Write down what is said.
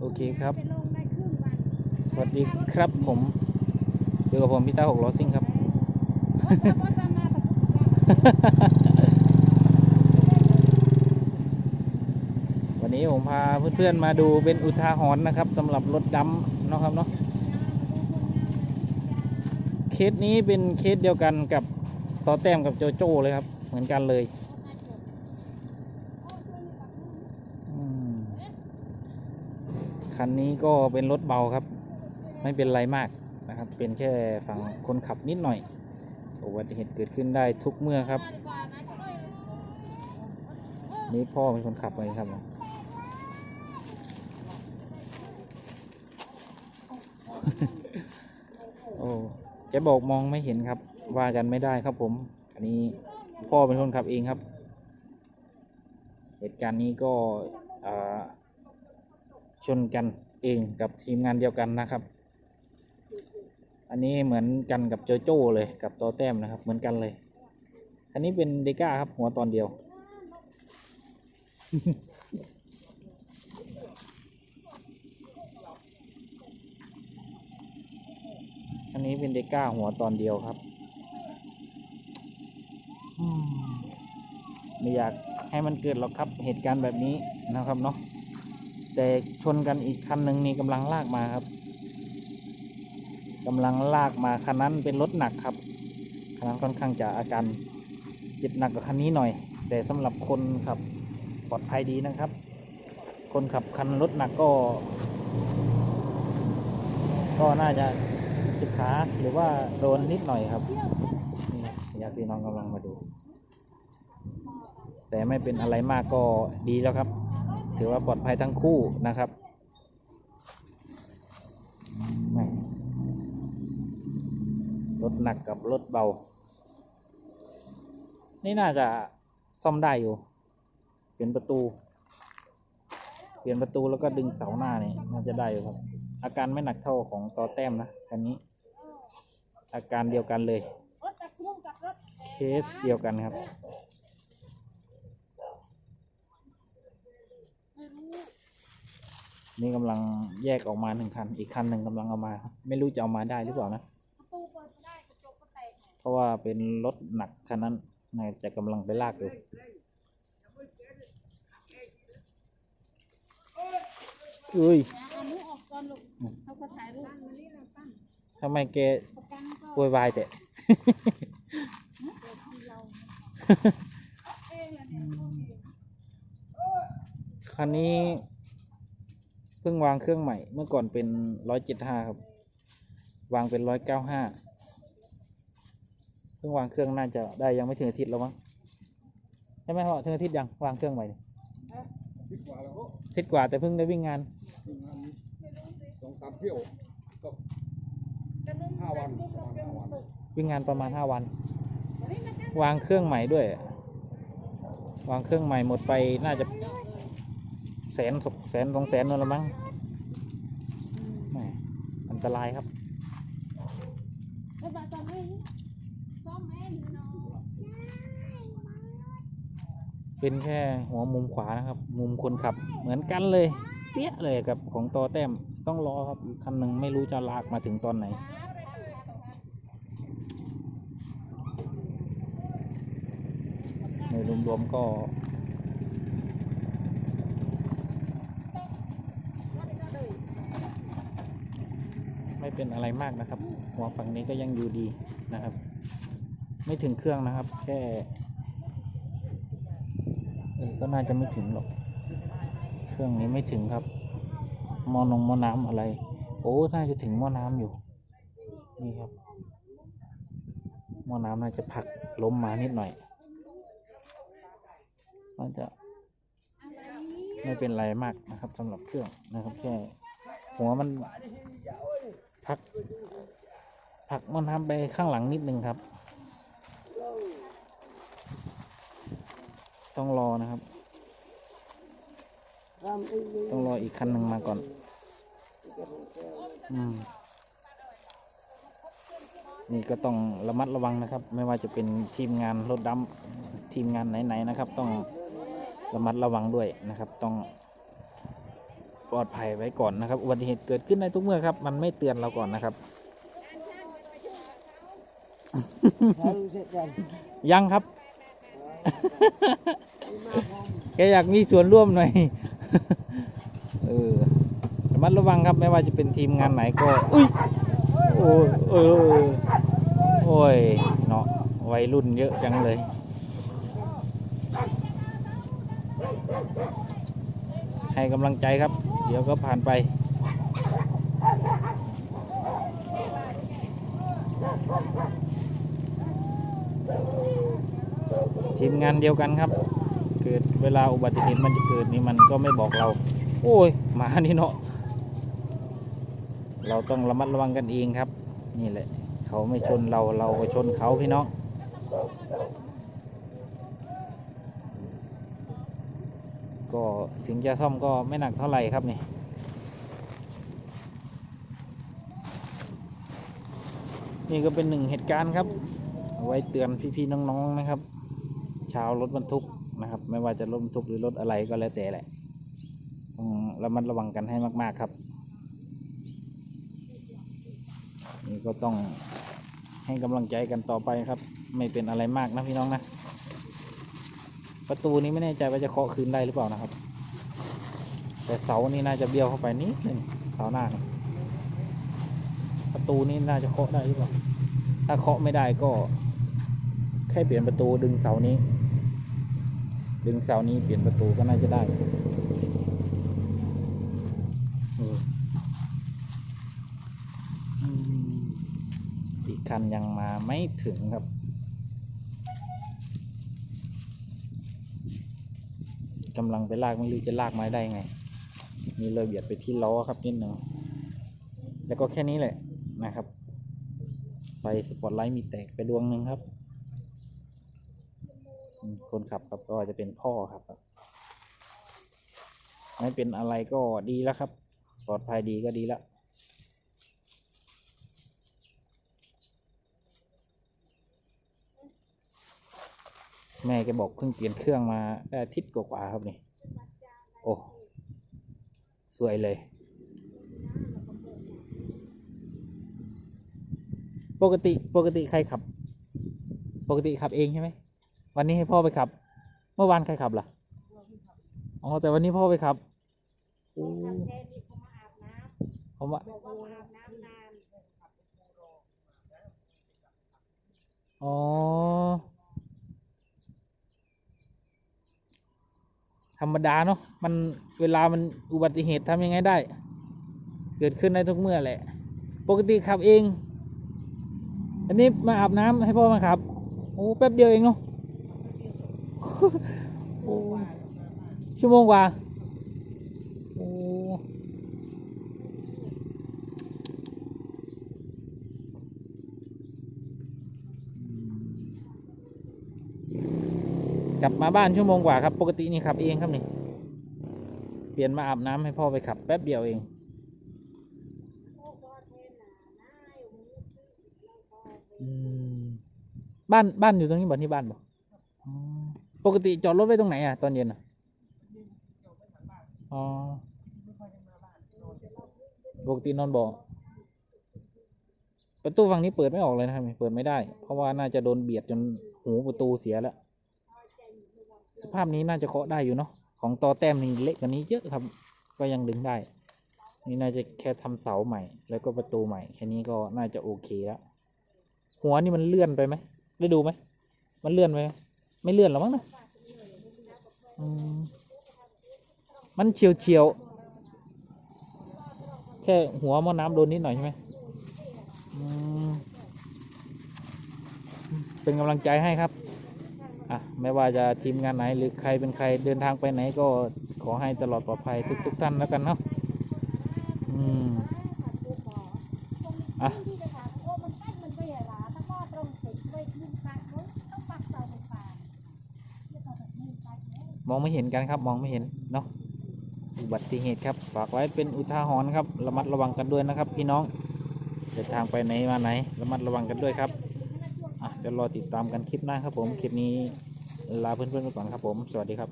โอเคครับไปลงได้ครึ่งวันสวัสดีครับผมอยู่กับผมพี่ต้าหกล้อซิ่งครับว่าจะว่าจะมาแต่วันนี้ผมพาเพื่อนๆมาดูเป็นอุทาหรณ์นะครับสำหรับรถดำเนาะครับเนาะเคสนี้เป็นเคสเดียวกันกับต่อแต้มกับโจโจ้เลยครับ เหมือนกันเลยอืม คันนี้ก็เป็นรถเบาครับ ไม่เป็นไรมากนะครับ เป็นแค่ฝั่งคนขับนิดหน่อยอุบัติเหตุเกิดขึ้นได้ทุกเมื่อครับ นี่พ่อเป็นคนขับเลยครับโอ้แกบอกมองไม่เห็นครับ ว่ากันไม่ได้ครับผม อันนี้พ่อเป็นคนขับเองครับ เหตุการณ์นี้ก็อ่า ชนกันเองกับทีมงานเดียวกันนะครับ อันนี้เหมือนกันกับโจโจ้เลยกับตอแต้มนะครับ เหมือนกันเลย อันนี้เป็นเดก้าครับหัวตอนเดียว อันนี้เป็นเดก้าหัวตอนเดียวครับไม่อยากให้มันเกิดหรอกครับเหตุการณ์แบบนี้นะครับเนาะ แต่ชนกันอีกคันหนึ่งนี่กำลังลากมาครับกำลังลากมาคันนั้นเป็นรถหนักครับคันนั้นค่อนข้างจะอาการเจ็บหนักกว่าคันนี้หน่อย แต่สำหรับคนขับปลอดภัยดีนะครับ คนขับคันรถหนักก็ ก็น่าจะเจ็บขาหรือว่าโดนนิดหน่อยครับอยากพี่น้องกำลังมาดู แต่ไม่เป็นอะไรมากก็ดีแล้วครับ ถือว่าปลอดภัยทั้งคู่นะครับรถหนักกับรถเบา นี่น่าจะซ่อมได้อยู่ เปลี่ยนประตู เปลี่ยนประตูแล้วก็ดึงเสาหน้านี่น่าจะได้อยู่ครับ อาการไม่หนักเท่าของตอแต้มนะคันนี้ อาการเดียวกันเลย เคสเดียวกันครับ ไม่รู้ นี่กำลังแยกออกมาหนึ่งคัน อีกคันหนึ่งกำลังเอามาครับไม่รู้จะเอามาได้หรือเปล่านะ ประตูเปิดไม่ได้กระจกก็แตกเพราะว่าเป็นรถหนักคันนั้นน่าจะกำลังไปลากอยู่อุ้ยเอามือออกก่อนลูกเขาก็ถ่ายรูปทำไมแกประกันก็โวยวายแต่เเราเองแหละเนี่ย คันนี้ พิ่งวางเครื่องใหม่ เมื่อก่อนเป็นร้อยเจ็ดห้าครับ วางเป็นร้อยเก้าห้าเพิ่งวางเครื่องน่าจะได้ยังไม่ถึงอาทิตย์แล้วมั้งใช่ไหมพ่อถึงอาทิตย์ยังวางเครื่องใหม่นี่ดีกว่าแล้วก็อาทิตย์กว่าแต่เพิ่งได้วิ่งงานทำงานสองสามเที่ยวก็จะนุ่มห้าวันนุ่มประมาณเป็นห้าวันปึกวิ่งงานประมาณห้าวันอันนี้มันจะวางเครื่องใหม่ด้วย วางเครื่องใหม่หมดไปน่าจะ แสนสองแสนสองแสนนั่นละมั้งแหมอันตรายครับแล้วมาทำให้ซ่อมเองเนาะเป็นแค่หัวมุมขวานะครับ มุมคนขับเหมือนกันเลย เปี้ยเลยกับของตอแต้มต้องรอครับอีกคันหนึ่งไม่รู้จะลากมาถึงตอนไหน ในรวมๆก็ ไม่เป็นอะไรมากนะครับ หัวฝั่งนี้ก็ยังอยู่ดีนะครับ ไม่ถึงเครื่องนะครับ แค่ก็น่าจะไม่ถึงหรอก เครื่องนี้ไม่ถึงครับมอนงมอน้ำอะไร โอ้น่าจะถึงมอน้ำอยู่ นี่ครับมอน้ำน่าจะผลักล้มมานิดหน่อยน่าจะไม่เป็นไรมากนะครับสำหรับเครื่องนะครับแค่หัวมัน ผัก ผักม้อน้ำไปข้างหลังนิดนึงครับ ต้องรอนะครับ ต้องรออีกคันหนึ่งมาก่อน อืมนี่ก็ต้องระมัดระวังนะครับ ไม่ว่าจะเป็นทีมงานรถดำทีมงานไหนๆนะครับ ต้องระมัดระวังด้วยนะครับ ต้อง ปลอดภัยไว้ก่อนนะครับอุบัติเหตุเกิดขึ้นในทุกเมื่อครับ มันไม่เตือนเราก่อนนะครับถ่ายรูปเสร็จกันยังครับ แกอยากมีส่วนร่วมหน่อย เออระมัดระวังครับไม่ว่าจะเป็นทีมงานไหนก็ อุ้ย โอ้ยเออโอ้ยเนาะวัยรุ่นเยอะจังเลย ให้กำลังใจครับ เดี๋ยวก็ผ่านไป ทีมงานเดียวกันครับ เกิดเวลาอุบัติเหตุมันจะเกิดนี่มันก็ไม่บอกเรา โอ้ยหมานี่เนาะเราต้องระมัดระวังกันเองครับ นี่แหละ เขาไม่ชนเราเราก็ชนเขาพี่น้อง ก็ถึงจะซ่อมก็ไม่หนักเท่าไหร่ครับนี่นี่ก็เป็นหนึ่งเหตุการณ์ครับเอาไว้เตือนพี่ๆน้องๆนะครับ ชาวรถบรรทุกนะครับ ไม่ว่าจะรถบรรทุกหรือรถอะไรก็แล้วแต่แหละต้องระมัดระวังกันให้มาก ๆครับ นี่ก็ต้องให้กำลังใจกันต่อไปครับ ไม่เป็นอะไรมากนะพี่น้องนะ ประตูนี้ไม่แน่ใจว่าจะเคาะคืนได้หรือเปล่านะครับ แต่เสานี่น่าจะเบี้ยวเข้าไปนิดหนึ่งเสาหน้านี่ประตูนี้น่าจะเคาะได้หรือเปล่า ถ้าเคาะไม่ได้ก็ แค่เปลี่ยนประตูดึงเสานี้ ดึงเสานี้เปลี่ยนประตูก็น่าจะได้เอออีกคันยังมาไม่ถึงครับ กำลังไปลากไม่รู้จะลากไม้ได้ไง มีเลยเบียดไปที่ล้อครับนิดหนึ่งแล้วก็แค่นี้แหละนะครับไฟสปอตไลท์มีแตกไปดวงหนึ่งครับ คนขับครับก็จะเป็นพ่อครับ ไม่เป็นอะไรก็ดีแล้วครับ ปลอดภัยดีก็ดีแล้ว แม่แกบอกเพิ่งเปลี่ยนเครื่องมาได้อาทิตย์กว่าๆครับนี่ โอ้ สวยเลย ปกติปกติใครขับ ปกติขับเองใช่ไหม วันนี้ให้พ่อไปขับ เมื่อวานใครขับล่ะ อ๋อ แต่วันนี้พ่อไปขับโอ้ทำแค่นี้เขามาอาบน้เขามาำบอกว่ามาอาบน้ำนาน อ๋อ ธรรมดาเนาะมันเวลามันอุบัติเหตุทำยังไงได้ เกิดขึ้นได้ทุกเมื่อแหละ ปกติขับเอง อันนี้มาอาบน้ำให้พ่อมาขับ โอ้แป๊บเดียวเองเนาะโอ้ชั่วโมงกว่า โอ้ กลับมาบ้านชั่วโมงกว่าครับ ปกตินี่ขับเองครับนี่ เปลี่ยนมาอาบน้ำให้พ่อไปขับแป๊บเดียวเอง บ้านบ้านอยู่ตรงนี้บ่ที่บ้านบ่ปกติจอดรถไว้ตรงไหนอะตอนเย็นอะ อ๋อ ปกตินอนบ่อประตูฝั่งนี้เปิดไม่ออกเลยนะครับเปิดไม่ได้ เพราะว่าน่าจะโดนเบียดจนหูประตูเสียแล้ว สภาพนี้น่าจะเคาะได้อยู่เนาะของตอแต้มนี่เล็กกว่านี้เยอะครับ ก็ยังดึงได้ นี่น่าจะแค่ทำเสาใหม่ แล้วก็ประตูใหม่ แค่นี้ก็น่าจะโอเคแล้วหัวนี่มันเลื่อนไปไหมได้ดูไหมมันเลื่อนไปไหมไม่เลื่อนหรอมั้งนะมันเฉียวเฉียวแค่หัวมอน้ำโดนนิดหน่อยใช่ไหมเป็นกำลังใจให้ครับ อะไม่ว่าจะทีมงานไหนหรือใครเป็นใครเดินทางไปไหนก็ขอให้ตลอดปลอดภัยทุกๆท่านแล้วกันเนาะอืมอะที่จะถามว่ามันใกล้มันไปอะไรถ้าก็ตรงติดไว้ขึ้นปากเขาต้อมองไม่เห็นกันครับมองไม่เห็นเนาะอุบัติเหตุครับ ฝากไว้เป็นอุทาหรณ์ครับ ระมัดระวังกันด้วยนะครับ พี่น้องเดินทางไปไหนมาไหน ระมัดระวังกันด้วยครับ อะเดี๋ยวรอติดตามกันคลิปหน้าครับผม คลิปนี้ลาเพื่อนๆไปก่อนครับผม สวัสดีครับ